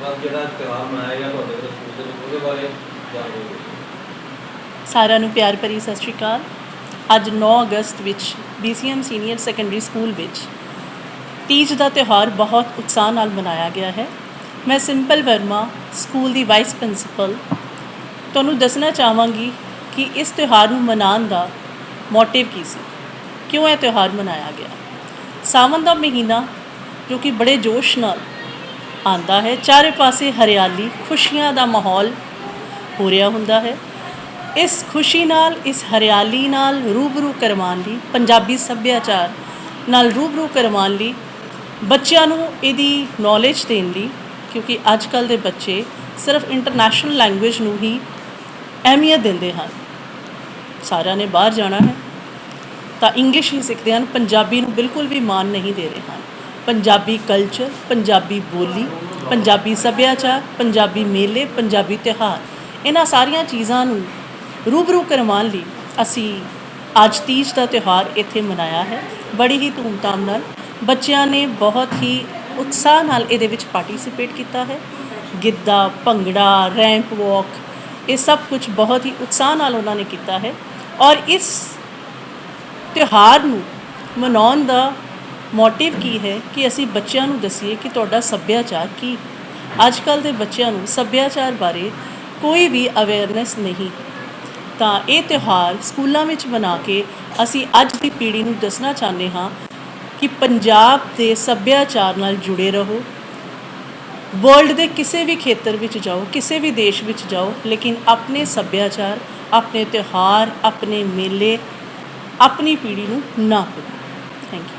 ਕਰਦੇ ਨੇ ਉਹਦੇ ਬਾਰੇ ਜਾਣੋ ਸਾਰਿਆਂ ਨੂੰ ਪਿਆਰ ਭਰੀ ਸਤਿ ਸ਼੍ਰੀ ਅਕਾਲ। ਅੱਜ 9 ਅਗਸਤ ਵਿੱਚ BCM ਸੀਨੀਅਰ ਸੈਕੰਡਰੀ ਸਕੂਲ ਵਿੱਚ ਤੀਜ ਦਾ ਤਿਉਹਾਰ ਬਹੁਤ ਉਤਸ਼ਾਹ ਨਾਲ ਮਨਾਇਆ ਗਿਆ ਹੈ। ਮੈਂ ਸਿੰਪਲ ਵਰਮਾ, ਸਕੂਲ ਦੀ ਵਾਈਸ ਪ੍ਰਿੰਸੀਪਲ ਤੁਹਾਨੂੰ ਦੱਸਣਾ ਚਾਹਾਂਗੀ ਕਿ ਇਸ ਤਿਉਹਾਰ ਨੂੰ ਮਨਾਉਣ ਦਾ ਮੋਟਿਵ ਕੀ ਸੀ? ਕਿਉਂ ਇਹ ਤਿਉਹਾਰ ਮਨਾਇਆ ਗਿਆ? ਸਾਵਣ ਦਾ ਮਹੀਨਾ, ਜੋ ਕਿ ਬੜੇ ਜੋਸ਼ ਨਾਲ ਆਂਦਾ ਹੈ। ਚਾਰੇ ਪਾਸੇ ਹਰਿਆਲੀ, ਖੁਸ਼ੀਆਂ ਦਾ ਮਾਹੌਲ ਹੋ ਰਿਹਾ ਹੁੰਦਾ ਹੈ। ਇਸ ਖੁਸ਼ੀ ਨਾਲ, ਇਸ ਹਰਿਆਲੀ ਨਾਲ ਰੂਬਰੂ ਕਰਵਾਉਣ ਲਈ, ਪੰਜਾਬੀ ਸੱਭਿਆਚਾਰ ਨਾਲ ਰੂਬਰੂ ਕਰਵਾਉਣ ਲਈ, ਬੱਚਿਆਂ ਨੂੰ ਇਹਦੀ ਨੌਲੇਜ ਦੇਣ ਲਈ, ਕਿਉਂਕਿ ਅੱਜ ਕੱਲ ਦੇ ਬੱਚੇ ਸਿਰਫ ਇੰਟਰਨੈਸ਼ਨਲ ਲੈਂਗੁਏਜ ਨੂੰ ਹੀ ਅਹਿਮੀਅਤ ਦਿੰਦੇ ਹਨ। ਸਾਰਿਆਂ ਨੇ ਬਾਹਰ ਜਾਣਾ ਹੈ। ਤਾਂ ਇੰਗਲਿਸ਼ ਹੀ ਸਿੱਖਦੇ ਹਨ, ਪੰਜਾਬੀ ਨੂੰ ਬਿਲਕੁਲ ਵੀ ਮਾਨ ਨਹੀਂ ਦੇ ਰਹੇ ਹਨ। ਪੰਜਾਬੀ ਕਲਚਰ ਪੰਜਾਬੀ ਬੋਲੀ, ਪੰਜਾਬੀ ਸੱਭਿਆਚਾਰ, ਪੰਜਾਬੀ ਮੇਲੇ, ਪੰਜਾਬੀ ਤਿਉਹਾਰ। ਇਹਨਾਂ ਸਾਰੀਆਂ ਚੀਜ਼ਾਂ ਨੂੰ ਰੂਬਰੂ ਕਰਵਾਉਣ ਲਈ ਅਸੀਂ ਅੱਜ ਤੀਜ ਦਾ ਤਿਉਹਾਰ ਇੱਥੇ ਮਨਾਇਆ ਹੈ। ਬੜੀ ਹੀ ਧੂਮਧਾਮ ਨਾਲ ਬੱਚਿਆਂ ਨੇ ਬਹੁਤ ਹੀ ਉਤਸ਼ਾਹ ਨਾਲ ਇਹਦੇ ਵਿੱਚ ਪਾਰਟਿਸਿਪੇਟ ਕੀਤਾ ਹੈ। ਗਿੱਧਾ, ਭੰਗੜਾ ਰੈਂਪ ਵਾਕ ਇਹ ਸਭ ਕੁਝ ਬਹੁਤ ਹੀ ਉਤਸ਼ਾਹ ਨਾਲ ਉਹਨਾਂ ਨੇ ਕੀਤਾ ਹੈ। ਔਰ ਇਸ ਤਿਉਹਾਰ ਨੂੰ ਮਨਾਉਣ ਦਾ ਮੋਟਿਵ ਕੀ ਹੈ ਕਿ ਅਸੀਂ ਬੱਚਿਆਂ ਨੂੰ ਦਸੀਏ ਕਿ ਤੁਹਾਡਾ ਸੱਭਿਆਚਾਰ ਕੀ? ਅੱਜ ਕੱਲ ਦੇ ਬੱਚਿਆਂ ਨੂੰ ਸੱਭਿਆਚਾਰ ਬਾਰੇ ਕੋਈ ਵੀ ਅਵੇਅਰਨੈਸ ਨਹੀਂ। ਤਾਂ ਇਹ ਤਿਉਹਾਰ ਸਕੂਲਾਂ ਵਿੱਚ ਬਣਾ ਕੇ ਅਸੀਂ ਅੱਜ ਦੀ ਪੀੜ੍ਹੀ ਨੂੰ ਦੱਸਣਾ ਚਾਹੁੰਦੇ ਹਾਂ ਕਿ ਪੰਜਾਬ ਦੇ ਸੱਭਿਆਚਾਰ ਨਾਲ ਜੁੜੇ ਰਹੋ। ਵਰਲਡ ਦੇ ਕਿਸੇ ਵੀ ਖੇਤਰ ਵਿੱਚ ਜਾਓ, ਕਿਸੇ ਵੀ ਦੇਸ਼ ਵਿੱਚ ਜਾਓ, ਲੇਕਿਨ ਆਪਣੇ ਸੱਭਿਆਚਾਰ, ਆਪਣੇ ਤਿਉਹਾਰ, ਆਪਣੇ ਮੇਲੇ, ਆਪਣੀ ਪੀੜ੍ਹੀ ਨੂੰ ਨਾ ਭੁੱਲੋ। ਥੈਂਕ ਯੂ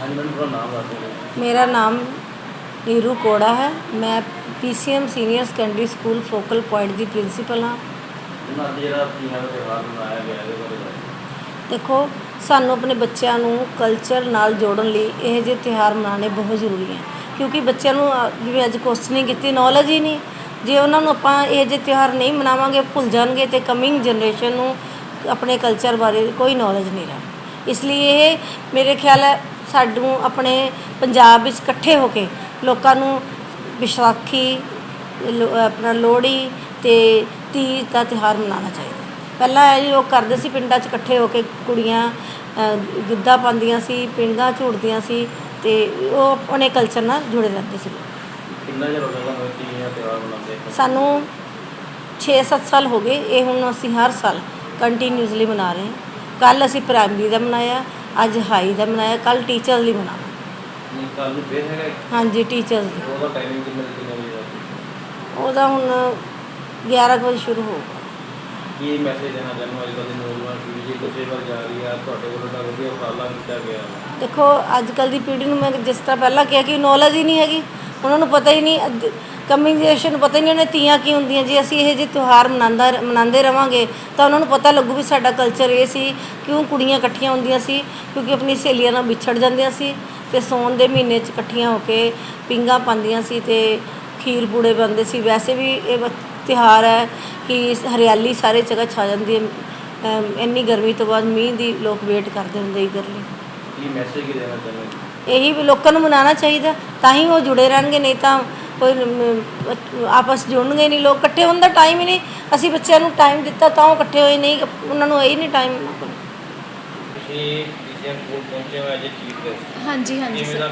ਹਾਂਜੀ ਮੈਨੂੰ ਤੁਹਾਡਾ ਨਾਮ ਦੱਸ ਦਿਓ। ਮੇਰਾ ਨਾਮ ਨੀਰੂ ਕੋੜਾ ਹੈ। ਮੈਂ PCM senior secondary school focal point ਦੀ ਪ੍ਰਿੰਸੀਪਲ ਹਾਂ। ਉਹਨਾਂ ਅੱਜ ਜਿਹੜਾ ਤੀਆਂ ਦਾ ਤਿਉਹਾਰ ਮਨਾਇਆ ਗਿਆ ਇਹਦੇ ਬਾਰੇ ਦੱਸੋ। ਦੇਖੋ ਸਾਨੂੰ ਆਪਣੇ ਬੱਚਿਆਂ ਨੂੰ ਕਲਚਰ ਨਾਲ ਜੋੜਨ ਲਈ ਇਹ ਜਿਹੇ ਤਿਉਹਾਰ ਮਨਾਉਣੇ ਬਹੁਤ ਜ਼ਰੂਰੀ ਹੈ। ਕਿਉਂਕਿ ਬੱਚਿਆਂ ਨੂੰ ਅ, ਜਿਵੇਂ ਅੱਜ ਕੁਐਸਚਨਿੰਗ ਕੀਤੀ ਨੌਲੇਜ ਹੀ ਨਹੀਂ। ਜੇ ਉਹਨਾਂ ਨੂੰ ਆਪਾਂ ਇਹ ਜਿਹੇ ਤਿਉਹਾਰ ਨਹੀਂ ਮਨਾਵਾਂਗੇ ਭੁੱਲ ਜਾਣਗੇ ਤੇ ਕਮਿੰਗ ਜਨਰੇਸ਼ਨ ਨੂੰ ਆਪਣੇ ਕਲਚਰ ਬਾਰੇ ਕੋਈ ਨੌਲੇਜ ਨਹੀਂ ਰਹਿਣੀ ਇਸ ਲਈ ਇਹ ਮੇਰੇ ਖਿਆਲ ਹੈ ਸਾਨੂੰ ਆਪਣੇ ਪੰਜਾਬ ਵਿੱਚ ਇਕੱਠੇ ਹੋ ਕੇ ਲੋਕਾਂ ਨੂੰ ਵਿਸਾਖੀ ਲੋ- ਆਪਣਾ ਲੋਹੜੀ ਤੇ ਤੀਜ ਦਾ ਤਿਉਹਾਰ ਮਨਾਉਣਾ ਚਾਹੀਦਾ। ਪਹਿਲਾਂ ਇਹ ਲੋਕ ਕਰਦੇ ਸੀ ਪਿੰਡਾਂ 'ਚ ਇਕੱਠੇ ਹੋ ਕੇ ਕੁੜੀਆਂ ਅ, ਗਿੱਧਾ ਪਾਉਂਦੀਆਂ ਸੀ ਪਿੰਡਾਂ ਝੂਟਦੀਆਂ ਸੀ ਤੇ ਉਹ ਆਪਣੇ ਕਲਚਰ ਨਾਲ ਜੁੜੇ ਰਹਿੰਦੇ ਸੀ। ਕਿੰਨਾ ਤਿਉਹਾਰ ਮਨਾਉਂਦੇ ਸਾਨੂੰ 6-7 ਸਾਲ ਹੋ ਗਏ ਇਹ ਹੁਣ ਅਸੀਂ ਹਰ ਸਾਲ ਕੰਟੀਨਿਊਸਲੀ ਮਨਾ ਰਹੇ ਹਾਂ। ਕੱਲ ਅਸੀਂ ਪ੍ਰਾਇਮਰੀ ਦਾ ਮਨਾਇਆ ਅੱਜ ਹਾਈ ਦਾ ਮਨਾਇਆ ਕੱਲ ਟੀਚਰਸ ਲਈ ਮਨਾਵਾਂਗੇ ਨਹੀਂ ਕੱਲ ਨੂੰ ਫੇਰ ਹੈਗਾ। ਇੱਕ, ਹਾਂਜੀ ਟੀਚਰਸ ਲਈ। ਉਹਦਾ ਟਾਈਮਿੰਗ ਕਿੰਨੇ ਤੋਂ ਕਿੰਨੇ ਵਜੇ ਦਾ ਉਹਦਾ ਹੁਣ 11 ਕੁ ਵਜੇ ਸ਼ੁਰੂ ਹੋਊਗਾ। ਕੀ ਮੈਸੇਜ ਦੇਣਾ ਚਾਹੁੰਦੇ ਹੋ ਅੱਜ ਕੱਲ੍ਹ ਦੀ ਨੌਜਵਾਨ ਪੀੜ੍ਹੀ? ਜਿਹੜੀ ਬੱਚੇ ਵੱਲ ਜਾ ਰਹੀ ਆ ਤੁਹਾਡੇ ਵੱਲੋਂ ਤਾਂ ਵਧੀਆ ਉਪਰਾਲਾ ਕੀਤਾ ਗਿਆ। ਦੇਖੋ ਅੱਜ ਕੱਲ ਦੀ ਪੀੜ੍ਹੀ ਨੂੰ ਮੈਂ ਜਿਸ ਤਰ੍ਹਾਂ ਪਹਿਲਾਂ ਕਿਹਾ ਕਿ ਨੌਲੇਜ ਹੀ ਨਹੀਂ ਹੈਗੀ ਉਹਨਾਂ ਨੂੰ ਪਤਾ ਹੀ ਨਹੀਂ ਜਨਰੇਸ਼ਨ ਨੂੰ ਪਤਾ ਹੀ ਨਹੀਂ ਉਹਨੇ ਤੀਆਂ ਕੀ ਹੁੰਦੀਆਂ ਜੇ ਅਸੀਂ ਇਹ ਜਿਹੇ ਤਿਉਹਾਰ ਮਨਾਉਂਦਾ ਮਨਾਉਂਦੇ ਰਵਾਂਗੇ ਤਾਂ ਉਹਨਾਂ ਨੂੰ ਪਤਾ ਲੱਗੂ ਵੀ ਸਾਡਾ ਕਲਚਰ ਇਹ ਸੀ ਕਿਉਂ ਕੁੜੀਆਂ ਇਕੱਠੀਆਂ ਹੁੰਦੀਆਂ ਸੀ ਕਿਉਂਕਿ ਆਪਣੀ ਸਹੇਲੀਆਂ ਨਾਲ ਵਿਛੜ ਜਾਂਦੀਆਂ ਸੀ ਤੇ ਸੌਣ ਦੇ ਮਹੀਨੇ 'ਚ ਇਕੱਠੀਆਂ ਹੋ ਕੇ ਪਿੰਗਾ ਪਾਉਂਦੀਆਂ ਸੀ ਤੇ ਖੀਰ ਪੂੜੇ ਬਣਦੇ ਸੀ। ਵੈਸੇ ਵੀ ਇਹ ਤਿਉਹਾਰ ਹੈ ਕਿ ਹਰਿਆਲੀ ਸਾਰੇ ਜਗ੍ਹਾ ਛਾ ਜਾਂਦੀ ਹੈ। ਇੰਨੀ ਗਰਮੀ ਤੋਂ ਬਾਅਦ ਮੀਂਹ ਦੀ ਲੋਕ ਵੇਟ ਕਰਦੇ ਹੁੰਦੇ ਇਧਰ ਲਈ ਕੀ ਮੈਸੇਜ ਕੀ ਦੇਣਾ ਚਾਹੁੰਦੇ ਇਹੀ ਵੀ ਲੋਕਾਂ ਨੂੰ ਮਨਾਉਣਾ ਚਾਹੀਦਾ ਤਾਂ ਹੀ ਉਹ ਜੁੜੇ ਰਹਿਣਗੇ ਨਹੀਂ ਤਾਂ ਕੋਈ ਆਪਸ ਜੁੜਨਗੇ ਨਹੀਂ ਲੋਕ ਇਕੱਠੇ ਹੋਣ ਦਾ ਟਾਈਮ ਹੀ ਨਹੀਂ। ਅਸੀਂ ਬੱਚਿਆਂ ਨੂੰ ਟਾਈਮ ਦਿੱਤਾ ਤਾਂ ਉਹ ਇਕੱਠੇ ਹੋਏ ਨਹੀਂ ਉਹਨਾਂ ਨੂੰ ਇਹ ਨਹੀਂ ਟਾਈਮ ਤੁਸੀਂ ਪੀਸੀਐਮ ਸਕੂਲ ਪਹੁੰਚੇ ਹੋ ਅੱਜ ਚੀਫ ਗੈਸਟ ਹਾਂਜੀ ਹਾਂਜੀ ਸਰ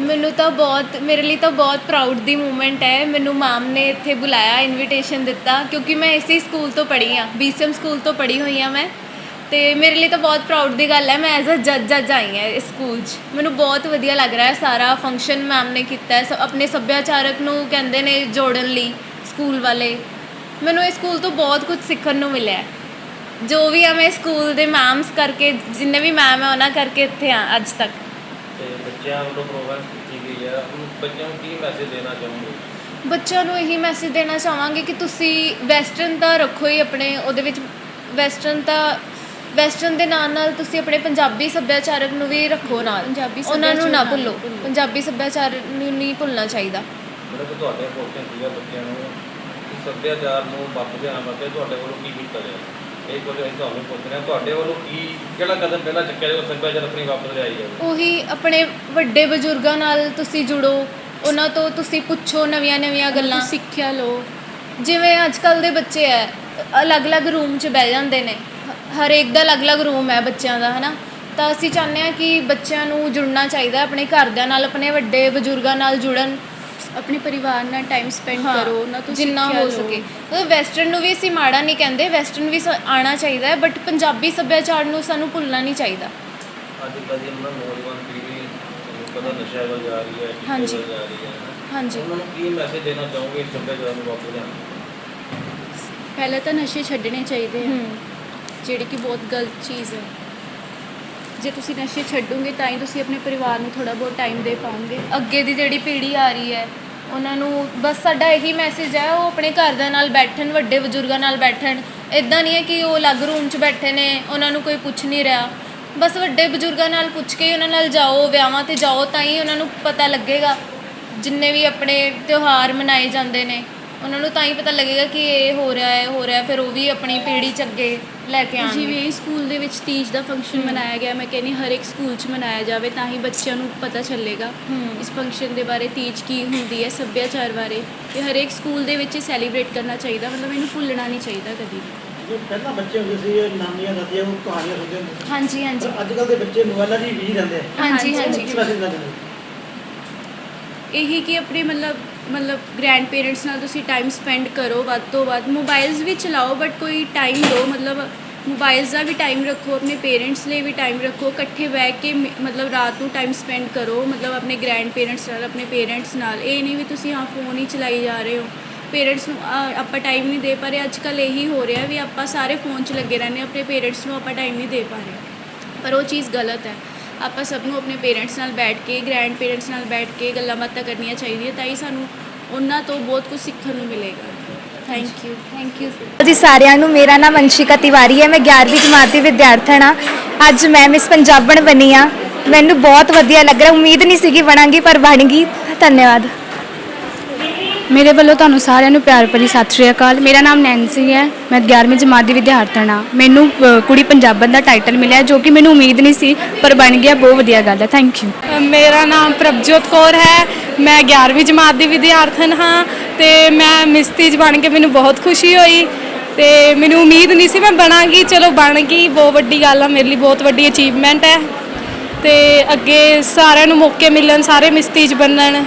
ਮੈਨੂੰ ਤਾਂ ਬਹੁਤ ਮੇਰੇ ਲਈ ਤਾਂ ਬਹੁਤ ਪ੍ਰਾਊਡ ਦੀ ਮੂਮੈਂਟ ਹੈ। ਮੈਨੂੰ ਮੈਮ ਨੇ ਇੱਥੇ ਬੁਲਾਇਆ ਇਨਵੀਟੇਸ਼ਨ ਦਿੱਤਾ ਕਿਉਂਕਿ ਮੈਂ ਇਸੇ ਸਕੂਲ ਤੋਂ ਪੜ੍ਹੀ ਆ ਬੀਸੀਐਮ ਸਕੂਲ ਤੋਂ ਪੜ੍ਹੀ ਹੋਈ ਆ ਮੈਂ। ਤੇ ਮੇਰੇ ਲਈ ਤਾਂ ਬਹੁਤ ਪ੍ਰਾਊਡ ਦੀ ਗੱਲ ਹੈ ਮੈਂ ਐਜ਼ ਅ ਜੱਜ ਜੱਜ ਆਈ ਹਾਂ ਇਸ ਸਕੂਲ 'ਚ। ਮੈਨੂੰ ਬਹੁਤ ਵਧੀਆ ਲੱਗ ਰਿਹਾ ਹੈ ਸਾਰਾ ਫੰਕਸ਼ਨ ਮੈਮ ਨੇ ਕੀਤਾ ਹੈ ਸ- ਆਪਣੇ ਸੱਭਿਆਚਾਰਕ ਨੂੰ ਕਹਿੰਦੇ ਨੇ ਜੋੜਨ ਲਈ ਸਕੂਲ ਵਾਲੇ। ਮੈਨੂੰ ਇਸ ਸਕੂਲ ਤੋਂ ਬਹੁਤ ਕੁਝ ਸਿੱਖਣ ਨੂੰ ਮਿਲਿਆ ਹੈ। ਜੋ ਵੀ ਆ ਮੈਂ ਸਕੂਲ ਦੇ ਮੈਮਸ ਕਰਕੇ ਜਿੰਨੇ ਵੀ ਮੈਮ ਹੈ ਉਹਨਾਂ ਕਰਕੇ ਇੱਥੇ ਆ ਅੱਜ ਤੱਕ। ਤੇ ਬੱਚਿਆਂ ਵੱਲੋਂ ਪ੍ਰੋਗਰਾਮ ਕੀਤੀ ਗਈ ਹੈ। ਹੁਣ ਬੱਚਿਆਂ ਨੂੰ ਕੀ ਮੈਸੇਜ ਦੇਣਾ ਚਾਹੋਗੇ? ਬੱਚਿਆਂ ਨੂੰ ਇਹੀ ਮੈਸੇਜ ਦੇਣਾ ਚਾਹਾਂਗੇ ਕਿ ਤੁਸੀਂ ਵੈਸਟਰਨ ਤਾਂ ਰੱਖੋ ਹੀ ਆਪਣੇ ਉਹਦੇ ਵਿੱਚ ਵੈਸਟਰਨ ਤਾਂ ਵੈਸਟਰਨ ਦੇ ਨਾਲ ਨਾਲ ਤੁਸੀਂ ਆਪਣੇ ਪੰਜਾਬੀ ਸੱਭਿਆਚਾਰਕ ਨੂੰ ਵੀ ਰੱਖੋ ਨਾਲ। ਪੰਜਾਬੀ ਉਹਨਾਂ ਨੂੰ ਨਾ ਭੁੱਲੋ। ਪੰਜਾਬੀ ਸੱਭਿਆਚਾਰ ਨੂੰ ਨਹੀਂ ਭੁੱਲਣਾ ਚਾਹੀਦਾ। ਜਿਹੜਾ ਕਿ ਤੁਹਾਡੇ ਪੋਸਟਾਂ ਸੀਗਾ ਬੱਚਿਆਂ ਨੂੰ ਕਿ ਸੱਭਿਆਚਾਰ ਨੂੰ ਵਾਪਸ ਲਿਆਉਣ ਵਾਸਤੇ ਤੁਹਾਡੇ ਵੱਲੋਂ ਕੀ ਕੀਤਾ ਜਾਏ ਇਹ ਕੁਝ ਅਸੀਂ ਤੁਹਾਨੂੰ ਪੁੱਛ ਰਹੇ ਹਾਂ। ਤੁਹਾਡੇ ਵੱਲੋਂ ਕੀ ਕਿਹੜਾ ਕਦਮ ਪਹਿਲਾਂ ਚੱਕਿਆ ਜਾਵੇ ਸੱਭਿਆਚਾਰ ਆਪਣੀ ਵਾਪਸ ਲਿਆਈ ਜਾਵੇ? ਉਹੀ ਆਪਣੇ ਵੱਡੇ ਬਜ਼ੁਰਗਾਂ ਨਾਲ ਤੁਸੀਂ ਜੁੜੋ। ਉਹਨਾਂ ਤੋਂ ਤੁਸੀਂ ਪੁੱਛੋ ਨਵੀਆਂ ਨਵੀਆਂ ਗੱਲਾਂ। ਸਿੱਖਿਆ ਲਓ। ਜਿਵੇਂ ਅੱਜ ਕੱਲ ਦੇ ਬੱਚੇ ਐ ਅਲੱਗ-ਅਲੱਗ ਰੂਮ 'ਚ ਬਹਿ ਜਾਂਦੇ ਨੇ। ਹਰੇਕ ਦਾ ਅਲੱਗ-ਅਲੱਗ ਰੂਮ ਹੈ ਬੱਚਿਆਂ ਦਾ ਹਨਾ? ਤਾਂ ਅਸੀਂ ਚਾਹੁੰਦੇ ਹਾਂ ਕਿ ਬੱਚਿਆਂ ਨੂੰ ਜੁੜਨਾ ਚਾਹੀਦਾ ਆਪਣੇ ਘਰਦਿਆਂ ਨਾਲ ਆਪਣੇ ਵੱਡੇ ਬਜ਼ੁਰਗਾਂ ਨਾਲ ਜੁੜਨ ਆਪਣੇ ਪਰਿਵਾਰ ਨਾਲ ਟਾਈਮ ਸਪੈਂਡ ਹਾਂ, ਕਰੋ ਉਹਨਾਂ ਤੋਂ ਜਿੰਨਾ ਸਿੱਖਿਆ ਹੋ ਲਓ। ਸਕੇ। ਮਤਲਬ ਵੈਸਟਰਨ ਨੂੰ ਵੀ ਅਸੀਂ ਮਾੜਾ ਨਹੀਂ ਕਹਿੰਦੇ ਵੈਸਟਰਨ ਵੀ ਸ- ਆਉਣਾ ਚਾਹੀਦਾ ਹੈ ਬਟ ਪੰਜਾਬੀ ਸੱਭਿਆਚਾਰ ਨੂੰ ਸਾਨੂੰ ਭੁੱਲਣਾ ਨਹੀਂ ਚਾਹੀਦਾ। ਅੱਜ ਕੱਲ੍ਹ ਦੀ ਨਾ ਨੌਜਵਾਨ ਪੀੜ੍ਹੀ ਤੁਹਾਨੂੰ ਪਤਾ ਨਸ਼ਿਆਂ ਵੱਲ ਜਾ ਰਹੀ ਹੈ ਹਾਂਜੀ। ਚਿੱਟੇ ਵੱਲ ਜਾ ਰਹੀ ਹੈ ਹਨਾ। ਹਾਂਜੀ। ਉਹਨਾਂ ਨੂੰ ਕੀ ਮੈਸੇਜ ਦੇਣਾ ਚਾਹੋਗੇ ਸੱਭਿਆਚਾਰ ਨੂੰ ਵਾਪਸ ਲਿਆਉਣ ਪਹਿਲਾਂ ਤਾਂ ਨਸ਼ੇ ਛੱਡਣੇ ਚਾਹੀਦੇ ਆ। ਹੂੰ। ਜਿਹੜੀ ਕਿ ਬਹੁਤ ਗਲਤ ਚੀਜ਼ ਹੈ। ਜੇ ਤੁਸੀਂ ਨਸ਼ੇ ਛੱਡੋਗੇ ਤਾਂ ਹੀ ਤੁਸੀਂ ਆਪਣੇ ਪਰਿਵਾਰ ਨੂੰ ਥੋੜਾ ਬਹੁਤ ਟਾਈਮ ਦੇ ਪਾਓਗੇ। ਅੱਗੇ ਦੀ ਜਿਹੜੀ ਪੀੜ੍ਹੀ ਆ ਰਹੀ ਹੈ, ਉਹਨਾਂ ਨੂੰ ਬਸ ਸਾਡਾ ਇਹੀ ਮੈਸੇਜ ਹੈ, ਉਹ ਆਪਣੇ ਘਰਦਿਆਂ ਨਾਲ ਬੈਠਣ, ਵੱਡੇ ਬਜ਼ੁਰਗਾਂ ਨਾਲ ਬੈਠਣ। ਇਦਾਂ ਨਹੀਂ ਹੈ ਕਿ ਉਹ ਅਲੱਗ ਰੂਮ 'ਚ ਬੈਠੇ ਨੇ, ਉਹਨਾਂ ਨੂੰ ਕੋਈ ਪੁੱਛ ਨਹੀਂ ਰਿਹਾ। ਬਸ ਵੱਡੇ ਬਜ਼ੁਰਗਾਂ ਨਾਲ ਪੁੱਛ ਕੇ ਉਹਨਾਂ ਨਾਲ ਜਾਓ, ਵਿਆਹਾਂ ਤੇ ਜਾਓ ਤਾਂ ਹੀ ਉਹਨਾਂ ਨੂੰ ਪਤਾ ਲੱਗੇਗਾ। ਜਿੰਨੇ ਵੀ ਆਪਣੇ ਤਿਉਹਾਰ ਮਨਾਏ ਜਾਂਦੇ ਨੇ। ਉਹਨਾਂ ਨੂੰ ਤਾਂ ਹੀ ਪਤਾ ਲੱਗੇਗਾ ਕਿ ਇਹ ਹੋ ਰਿਹਾ ਹੈ ਹੋ ਰਿਹਾ ਫਿਰ ਉਹ ਵੀ ਆਪਣੀ ਪੀੜ੍ਹੀ 'ਚ ਅੱਗੇ ਲੈ ਕੇ ਆਉਣਗੇ। ਜਿਵੇਂ ਸਕੂਲ ਦੇ ਵਿੱਚ ਤੀਜ ਦਾ ਫੰਕਸ਼ਨ ਮਨਾਇਆ ਗਿਆ ਮੈਂ ਕਹਿੰਦੀ ਹਰ ਇੱਕ ਸਕੂਲ 'ਚ ਮਨਾਇਆ ਜਾਵੇ ਤਾਂ ਹੀ ਬੱਚਿਆਂ ਨੂੰ ਪਤਾ ਚੱਲੇਗਾ ਹੂੰ। ਇਸ ਫੰਕਸ਼ਨ ਦੇ ਬਾਰੇ ਤੀਜ ਕੀ ਹੁੰਦੀ ਹੈ ਸੱਭਿਆਚਾਰ ਬਾਰੇ। ਤੇ ਹਰ ਇੱਕ ਸਕੂਲ ਦੇ ਵਿੱਚ ਸੈਲੀਬ੍ਰੇਟ ਕਰਨਾ ਚਾਹੀਦਾ ਮਤਲਬ ਇਹਨੂੰ ਭੁੱਲਣਾ ਨਹੀਂ ਚਾਹੀਦਾ ਕਦੀ ਵੀ। ਜੋ ਪਹਿਲਾਂ ਬੱਚੇ ਹੁੰਦੇ ਸੀ ਇਹ ਨਾਨੀਆਂ ਦਾਦੀਆਂ ਉਹ ਕਹਾਣੀਆਂ ਸੁਣਦੇ ਹੁੰਦੇ ਸੀ। ਹਾਂਜੀ ਹਾਂਜੀ। ਪਰ ਅੱਜ ਕੱਲ ਦੇ ਬੱਚੇ ਮੋਬਾਈਲਾਂ 'ਚ ਹੀ ਬਿਜ਼ੀ ਰਹਿੰਦੇ ਆ। ਹਾਂਜੀ ਹਾਂਜੀ, ਹਾਂਜੀ। ਕੀ ਮੈਸੇਜ ਦੇਣਾ ਚਾਹੁੰਦੇ ਇਹੀ ਕਿ ਆਪਣੇ ਮਤਲਬ ਮਤਲਬ ਗ੍ਰੈਂਡ ਪੇਰੈਂਟਸ ਨਾਲ ਤੁਸੀਂ ਟਾਈਮ ਸਪੈਂਡ ਕਰੋ ਵੱਧ ਤੋਂ ਵੱਧ। ਮੋਬਾਈਲਸ ਵੀ ਚਲਾਓ ਬਟ ਕੋਈ ਟਾਈਮ ਦਿਓ ਮਤਲਬ ਮੋਬਾਈਲਸ ਦਾ ਵੀ ਟਾਈਮ ਰੱਖੋ ਆਪਣੇ ਪੇਰੈਂਟਸ ਲਈ ਵੀ ਟਾਈਮ ਰੱਖੋ ਇਕੱਠੇ ਬਹਿ ਕੇ ਮ- ਮਤਲਬ ਰਾਤ ਨੂੰ ਟਾਈਮ ਸਪੈਂਡ ਕਰੋ ਮਤਲਬ ਆਪਣੇ ਗ੍ਰੈਂਡ ਪੇਰੈਂਟਸ ਨਾਲ ਆਪਣੇ ਪੇਰੈਂਟਸ ਨਾਲ। ਇਹ ਨਹੀਂ ਵੀ ਤੁਸੀਂ ਹਾਂ ਫੋਨ ਹੀ ਚਲਾਈ ਜਾ ਰਹੇ ਹੋ। ਪੇਰੈਂਟਸ ਨੂੰ ਆ, ਆਪਾਂ ਟਾਈਮ ਨਹੀਂ ਦੇ ਪਾ ਰਹੇ। ਅੱਜ ਕੱਲ੍ਹ ਇਹੀ ਹੋ ਰਿਹਾ ਵੀ ਆਪਾਂ ਸਾਰੇ ਫੋਨ 'ਚ ਲੱਗੇ ਰਹਿੰਦੇ ਹਾਂ, ਆਪਣੇ ਪੇਰੈਂਟਸ ਨੂੰ ਆਪਾਂ ਟਾਈਮ ਨਹੀਂ ਦੇ ਪਾ ਰਹੇ। ਪਰ ਉਹ ਚੀਜ਼ ਗਲਤ ਹੈ। ਆਪਾਂ ਸਭ ਨੂੰ ਆਪਣੇ ਪੇਰੈਂਟਸ ਨਾਲ ਬੈਠ ਕੇ ਗ੍ਰੈਂਡ ਪੇਰੈਂਟਸ ਨਾਲ ਬੈਠ ਕੇ ਗੱਲਾਂ ਬਾਤਾਂ ਕਰਨੀਆਂ ਚਾਹੀਦੀਆਂ, ਤਾਂ ਹੀ ਸਾਨੂੰ ਉਹਨਾਂ ਤੋਂ ਬਹੁਤ ਕੁਝ ਸਿੱਖਣ ਨੂੰ ਮਿਲੇਗਾ। ਥੈਂਕ ਯੂ ਥੈਂਕ ਯੂ ਜੀ ਸਾਰਿਆਂ ਨੂੰ, ਮੇਰਾ ਨਾਮ ਅੰਸ਼ਿਕਾ ਤਿਵਾਰੀ ਹੈ, ਮੈਂ 11ਵੀਂ ਜਮਾਤ ਦੀ ਵਿਦਿਆਰਥਣ ਹਾਂ। ਅੱਜ ਮੈਂ ਮਿਸ ਪੰਜਾਬਣ ਬਣੀ ਆ ਮੈਨੂੰ ਬਹੁਤ ਵਧੀਆ ਲੱਗ ਰਿਹਾ, ਉਮੀਦ ਨਹੀਂ ਸੀਗੀ ਬਣਾਂਗੀ, ਪਰ ਬਣ ਗਈ। ਧੰਨਵਾਦ। ਮੇਰੇ ਵੱਲੋਂ ਤੁਹਾਨੂੰ ਸਾਰਿਆਂ ਨੂੰ ਪਿਆਰ ਭਰੀ ਸਤਿ ਸ਼੍ਰੀ ਅਕਾਲ। ਮੇਰਾ ਨਾਮ ਨੈਂਸੀ ਹੈ। ਮੈਂ 11ਵੀਂ ਜਮਾਤ ਦੀ ਵਿਦਿਆਰਥਣ ਹਾਂ। ਮੈਨੂੰ ਅ, ਕੁੜੀ ਪੰਜਾਬਣ ਦਾ ਟਾਈਟਲ ਮਿਲਿਆ ਜੋ ਕਿ ਮੈਨੂੰ ਉਮੀਦ ਨਹੀਂ ਸੀ ਪਰ ਬਣ ਗਿਆ। ਬਹੁਤ ਵਧੀਆ ਗੱਲ ਹੈ। ਥੈਂਕ ਯੂ ਮੇਰਾ ਨਾਮ ਪ੍ਰਭਜੋਤ ਕੌਰ ਹੈ। ਮੈਂ 11ਵੀਂ ਜਮਾਤ ਦੀ ਵਿਦਿਆਰਥਣ ਹਾਂ ਤੇ ਮੈਂ ਮਿਸਤੀਜ ਬਣ ਕੇ ਮੈਨੂੰ ਬਹੁਤ ਖੁਸ਼ੀ ਹੋਈ ਤੇ ਮੈਨੂੰ ਉਮੀਦ ਨਹੀਂ ਸੀ ਮੈਂ ਬਣਾਂਗੀ। ਚਲੋ ਬਣ ਗਈ। ਬਹੁਤ ਵੱਡੀ ਗੱਲ ਆ। ਮੇਰੇ ਲਈ ਬਹੁਤ ਵੱਡੀ ਅਚੀਵਮੈਂਟ ਹੈ ਤੇ ਅੱਗੇ ਸਾਰਿਆਂ ਨੂੰ ਮੌਕੇ ਮਿਲਣ ਸਾਰੇ ਮਿਸਤੀਜ ਬਣਨ।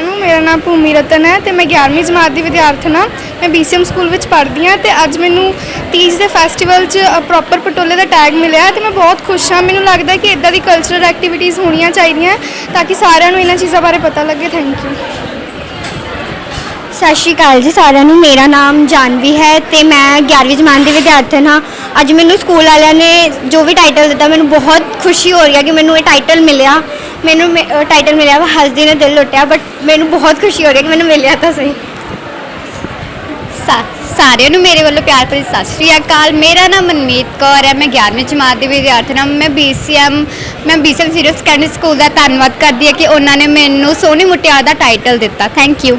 ਨੂੰ, ਮੇਰਾ ਨਾਮ ਭੂਮੀ ਰਤਨ ਹੈ ਤੇ ਮੈਂ 11ਵੀਂ ਜਮਾਤ ਦੀ ਵਿਦਿਆਰਥਣ ਹਾਂ। ਮੈਂ ਬੀਸੀਐਮ ਸਕੂਲ ਵਿੱਚ ਪੜ੍ਹਦੀ ਹਾਂ ਤੇ ਅੱਜ ਮੈਨੂੰ ਤੀਜ ਦੇ ਫੈਸਟੀਵਲ 'ਚ ਪ੍ਰੋਪਰ ਪਟੋਲੇ ਦਾ ਟੈਗ ਮਿਲਿਆ ਤੇ ਮੈਂ ਬਹੁਤ ਖੁਸ਼ ਹਾਂ। ਮੈਨੂੰ ਲੱਗਦਾ ਕਿ ਇਦਾਂ ਦੀ ਕਲਚਰਲ ਐਕਟੀਵਿਟੀਜ਼ ਹੋਣੀਆਂ ਚਾਹੀਦੀਆਂ ਤਾਂ ਕਿ ਸਾਰਿਆਂ ਨੂੰ ਇਹਨਾਂ ਚੀਜ਼ਾਂ ਬਾਰੇ ਪਤਾ ਲੱਗੇ। ਥੈਂਕ ਯੂ ਸਤਿ ਸ਼੍ਰੀ ਅਕਾਲ ਜੀ ਸਾਰਿਆਂ ਨੂੰ। ਮੇਰਾ ਨਾਮ ਜਾਨਵੀ ਹੈ ਤੇ ਮੈਂ 11ਵੀਂ ਜਮਾਤ ਦੀ ਵਿਦਿਆਰਥਣ ਹਾਂ। ਅੱਜ ਮੈਨੂੰ ਸਕੂਲ ਵਾਲਿਆਂ ਨੇ ਜੋ ਵੀ ਟਾਈਟਲ ਦਿੱਤਾ, ਮੈਨੂੰ ਬਹੁਤ ਖੁਸ਼ੀ ਹੋ ਰਹੀ ਹੈ ਕਿ ਮੈਨੂੰ ਇਹ ਟਾਈਟਲ ਮਿਲਿਆ। ਮੈਨੂੰ ਟਾਈਟਲ ਮਿਲਿਆ ਵਾ, ਹੱਸਦੀ ਨੇ ਦਿਲ ਲੁੱਟਿਆ ਬਟ ਮੈਨੂੰ ਬਹੁਤ ਖੁਸ਼ੀ ਹੋ ਰਹੀ ਹੈ ਕਿ ਮੈਨੂੰ ਮਿਲਿਆ ਤਾਂ ਸਹੀ। ਸਾ- ਸਾਰਿਆਂ ਨੂੰ ਮੇਰੇ ਵੱਲੋਂ ਪਿਆਰ ਭਰੀ ਸਤਿ ਸ਼੍ਰੀ ਅਕਾਲ। ਮੇਰਾ ਨਾਮ ਮਨਮੀਤ ਕੌਰ ਹੈ, ਮੈਂ 11ਵੀਂ ਜਮਾਤ ਦੀ ਵਿਦਿਆਰਥਣ ਹਾਂ। ਮੈਂ BCM ਮੈਂ BCM ਸੀਰੀਅਸ ਸੈਕੰਡਰੀ ਸਕੂਲ ਦਾ ਧੰਨਵਾਦ ਕਰਦੀ ਹਾਂ ਕਿ ਉਹਨਾਂ ਨੇ ਮੈਨੂੰ ਸੋਹਣੀ ਮੁਟਿਆਰ ਦਾ ਟਾਈਟਲ ਦਿੱਤਾ। Thank you